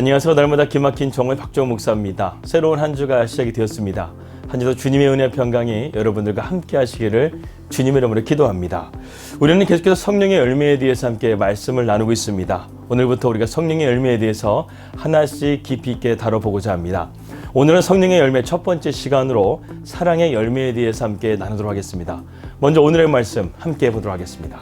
안녕하세요. 날마다 기막힌 정의 박정호 목사입니다. 새로운 한 주가 시작이 되었습니다. 한 주도 주님의 은혜 평강이 여러분들과 함께 하시기를 주님의 이름으로 기도합니다. 우리는 계속해서 성령의 열매에 대해서 함께 말씀을 나누고 있습니다. 오늘부터 우리가 성령의 열매에 대해서 하나씩 깊이 있게 다뤄보고자 합니다. 오늘은 성령의 열매 첫 번째 시간으로 사랑의 열매에 대해서 함께 나누도록 하겠습니다. 먼저 오늘의 말씀 함께 해보도록 하겠습니다.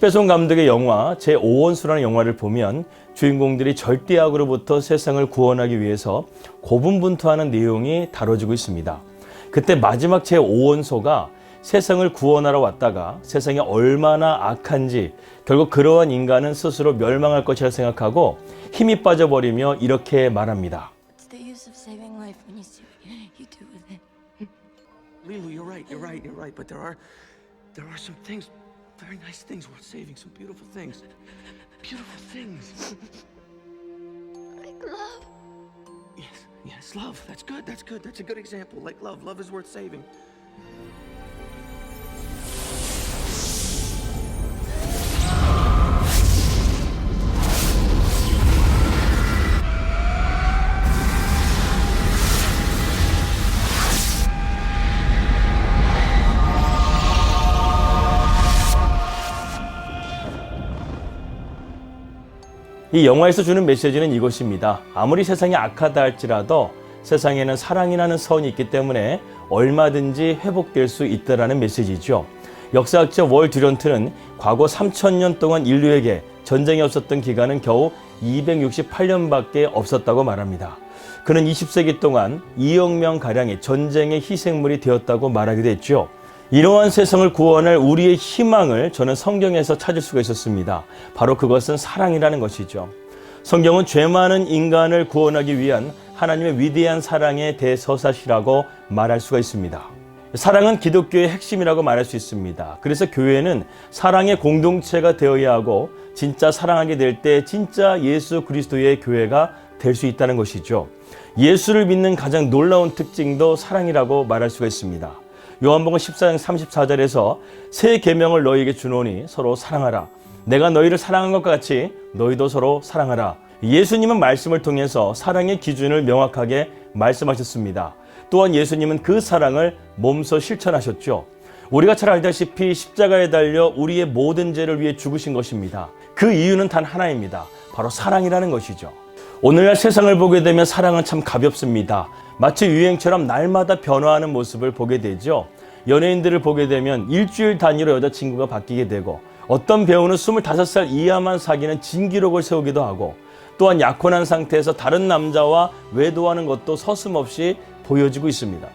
립배송 감독의 영화 제5원수라는 영화를 보면 주인공들이 절대악으로부터 세상을 구원하기 위해서 고분분투하는 내용이 다뤄지고 있습니다. 그때 마지막 제5원소가 세상을 구원하러 왔다가 세상이 얼마나 악한지 결국 그러한 인간은 스스로 멸망할 것이라 생각하고 힘이 빠져버리며 이렇게 말합니다. very nice things worth saving. Some beautiful things. Beautiful things. Like love. Yes, yes, love. That's good. That's good. That's a good example. Like love. Love is worth saving. 이 영화에서 주는 메시지는 이것입니다. 아무리 세상이 악하다 할지라도 세상에는 사랑이라는 선이 있기 때문에 얼마든지 회복될 수 있다라는 메시지죠. 역사학자 월 듀런트는 과거 3천년 동안 인류에게 전쟁이 없었던 기간은 겨우 268년밖에 없었다고 말합니다. 그는 20세기 동안 2억 명 가량의 전쟁의 희생물이 되었다고 말하기도 했죠. 이러한 세상을 구원할 우리의 희망을 저는 성경에서 찾을 수가 있었습니다. 바로 그것은 사랑이라는 것이죠. 성경은 죄 많은 인간을 구원하기 위한 하나님의 위대한 사랑의 대서사시라고 말할 수가 있습니다. 사랑은 기독교의 핵심이라고 말할 수 있습니다. 그래서 교회는 사랑의 공동체가 되어야 하고 진짜 사랑하게 될 때 진짜 예수 그리스도의 교회가 될 수 있다는 것이죠. 예수를 믿는 가장 놀라운 특징도 사랑이라고 말할 수가 있습니다. 요한복음 14장 34절에서 새 계명을 너희에게 주노니 서로 사랑하라. 내가 너희를 사랑한 것과 같이 너희도 서로 사랑하라. 예수님은 말씀을 통해서 사랑의 기준을 명확하게 말씀하셨습니다. 또한 예수님은 그 사랑을 몸소 실천하셨죠. 우리가 잘 알다시피 십자가에 달려 우리의 모든 죄를 위해 죽으신 것입니다. 그 이유는 단 하나입니다. 바로 사랑이라는 것이죠. 오늘날 세상을 보게 되면 사랑은 참 가볍습니다. 마치 유행처럼 날마다 변화하는 모습을 보게 되죠. 연예인들을 보게 되면 일주일 단위로 여자친구가 바뀌게 되고 어떤 배우는 25살 이하만 사귀는 진기록을 세우기도 하고 또한 약혼한 상태에서 다른 남자와 외도하는 것도 서슴없이 보여지고 있습니다.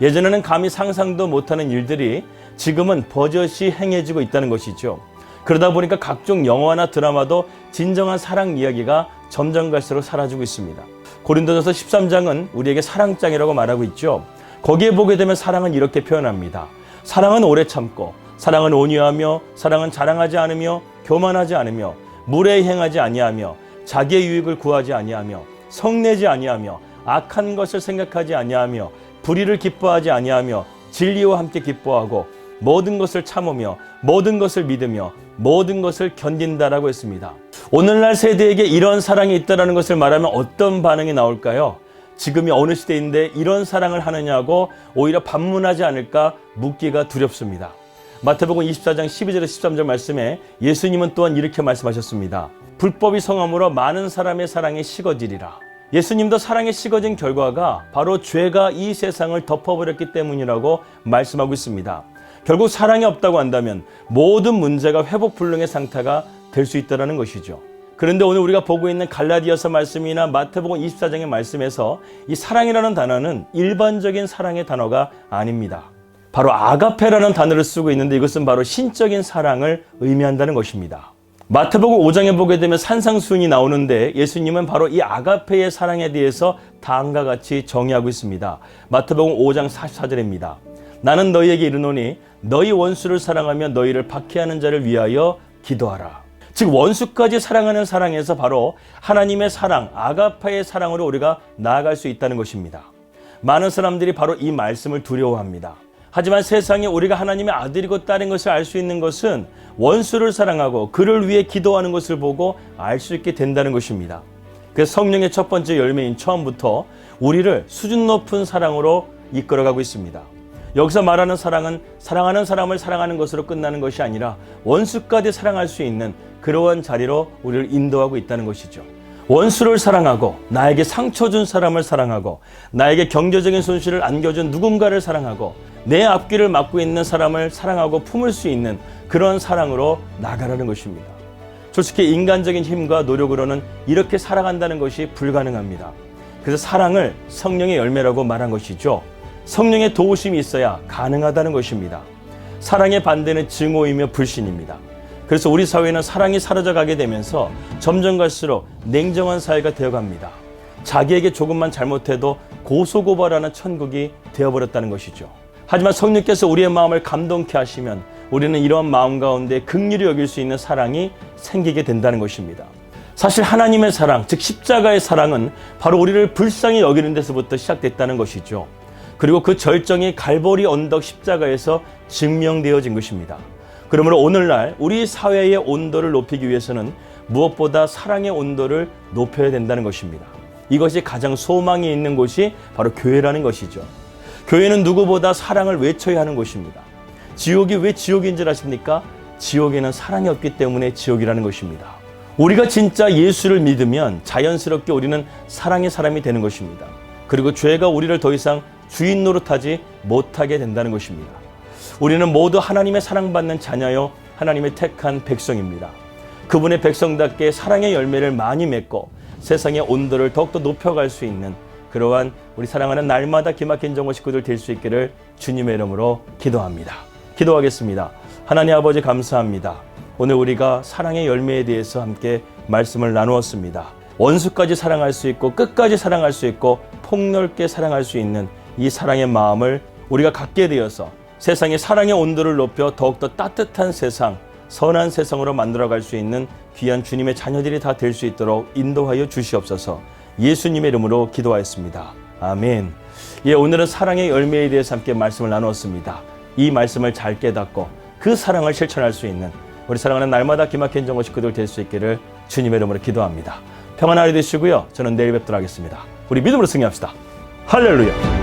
예전에는 감히 상상도 못하는 일들이 지금은 버젓이 행해지고 있다는 것이죠. 그러다 보니까 각종 영화나 드라마도 진정한 사랑 이야기가 점점 갈수록 사라지고 있습니다. 고린도전서 13장은 우리에게 사랑장이라고 말하고 있죠. 거기에 보게 되면 사랑은 이렇게 표현합니다. 사랑은 오래 참고, 사랑은 온유하며, 사랑은 자랑하지 않으며, 교만하지 않으며, 무례히 행하지 아니하며, 자기의 유익을 구하지 아니하며, 성내지 아니하며, 악한 것을 생각하지 아니하며, 불의를 기뻐하지 아니하며, 진리와 함께 기뻐하고, 모든 것을 참으며, 모든 것을 믿으며, 모든 것을 견딘다라고 했습니다. 오늘날 세대에게 이런 사랑이 있다는 것을 말하면 어떤 반응이 나올까요? 지금이 어느 시대인데 이런 사랑을 하느냐고 오히려 반문하지 않을까 묻기가 두렵습니다. 마태복음 24장 12절에 13절 말씀에 예수님은 또한 이렇게 말씀하셨습니다. 불법이 성함으로 많은 사람의 사랑이 식어지리라. 예수님도 사랑이 식어진 결과가 바로 죄가 이 세상을 덮어버렸기 때문이라고 말씀하고 있습니다. 결국 사랑이 없다고 한다면 모든 문제가 회복 불능의 상태가 될 수 있다는 것이죠. 그런데 오늘 우리가 보고 있는 갈라디아서 말씀이나 마태복음 24장의 말씀에서 이 사랑이라는 단어는 일반적인 사랑의 단어가 아닙니다. 바로 아가페라는 단어를 쓰고 있는데 이것은 바로 신적인 사랑을 의미한다는 것입니다. 마태복음 5장에 보게 되면 산상수훈이 나오는데 예수님은 바로 이 아가페의 사랑에 대해서 다음과 같이 정의하고 있습니다. 마태복음 5장 44절입니다. 나는 너희에게 이르노니 너희 원수를 사랑하며 너희를 박해하는 자를 위하여 기도하라. 즉 원수까지 사랑하는 사랑에서 바로 하나님의 사랑, 아가파의 사랑으로 우리가 나아갈 수 있다는 것입니다. 많은 사람들이 바로 이 말씀을 두려워합니다. 하지만 세상에 우리가 하나님의 아들이고 딸인 것을 알 수 있는 것은 원수를 사랑하고 그를 위해 기도하는 것을 보고 알 수 있게 된다는 것입니다. 그 성령의 첫 번째 열매인 처음부터 우리를 수준 높은 사랑으로 이끌어가고 있습니다. 여기서 말하는 사랑은 사랑하는 사람을 사랑하는 것으로 끝나는 것이 아니라 원수까지 사랑할 수 있는 그러한 자리로 우리를 인도하고 있다는 것이죠. 원수를 사랑하고 나에게 상처 준 사람을 사랑하고 나에게 경제적인 손실을 안겨준 누군가를 사랑하고 내 앞길을 막고 있는 사람을 사랑하고 품을 수 있는 그런 사랑으로 나가라는 것입니다. 솔직히 인간적인 힘과 노력으로는 이렇게 살아간다는 것이 불가능합니다. 그래서 사랑을 성령의 열매라고 말한 것이죠. 성령의 도우심이 있어야 가능하다는 것입니다. 사랑의 반대는 증오이며 불신입니다. 그래서 우리 사회는 사랑이 사라져 가게 되면서 점점 갈수록 냉정한 사회가 되어 갑니다. 자기에게 조금만 잘못해도 고소고발하는 천국이 되어버렸다는 것이죠. 하지만 성령께서 우리의 마음을 감동케 하시면 우리는 이러한 마음 가운데 극률이 여길 수 있는 사랑이 생기게 된다는 것입니다. 사실 하나님의 사랑, 즉 십자가의 사랑은 바로 우리를 불쌍히 여기는 데서부터 시작됐다는 것이죠. 그리고 그 절정이 갈보리 언덕 십자가에서 증명되어진 것입니다. 그러므로 오늘날 우리 사회의 온도를 높이기 위해서는 무엇보다 사랑의 온도를 높여야 된다는 것입니다. 이것이 가장 소망이 있는 곳이 바로 교회라는 것이죠. 교회는 누구보다 사랑을 외쳐야 하는 곳입니다. 지옥이 왜 지옥인 줄 아십니까? 지옥에는 사랑이 없기 때문에 지옥이라는 것입니다. 우리가 진짜 예수를 믿으면 자연스럽게 우리는 사랑의 사람이 되는 것입니다. 그리고 죄가 우리를 더 이상 주인 노릇하지 못하게 된다는 것입니다. 우리는 모두 하나님의 사랑받는 자녀요 하나님의 택한 백성입니다. 그분의 백성답게 사랑의 열매를 많이 맺고 세상의 온도를 더욱더 높여갈 수 있는 그러한 우리 사랑하는 날마다 기막힌 정보 식구들 될 수 있기를 주님의 이름으로 기도합니다. 기도하겠습니다. 하나님 아버지 감사합니다. 오늘 우리가 사랑의 열매에 대해서 함께 말씀을 나누었습니다. 원수까지 사랑할 수 있고 끝까지 사랑할 수 있고 폭넓게 사랑할 수 있는 이 사랑의 마음을 우리가 갖게 되어서 세상의 사랑의 온도를 높여 더욱더 따뜻한 세상, 선한 세상으로 만들어갈 수 있는 귀한 주님의 자녀들이 다 될 수 있도록 인도하여 주시옵소서 예수님의 이름으로 기도하였습니다. 아멘. 예, 오늘은 사랑의 열매에 대해서 함께 말씀을 나누었습니다. 이 말씀을 잘 깨닫고 그 사랑을 실천할 수 있는 우리 사랑하는 날마다 기막힌 정보 식구들 될 수 있기를 주님의 이름으로 기도합니다. 평안 하루 되시고요. 저는 내일 뵙도록 하겠습니다. 우리 믿음으로 승리합시다. 할렐루야.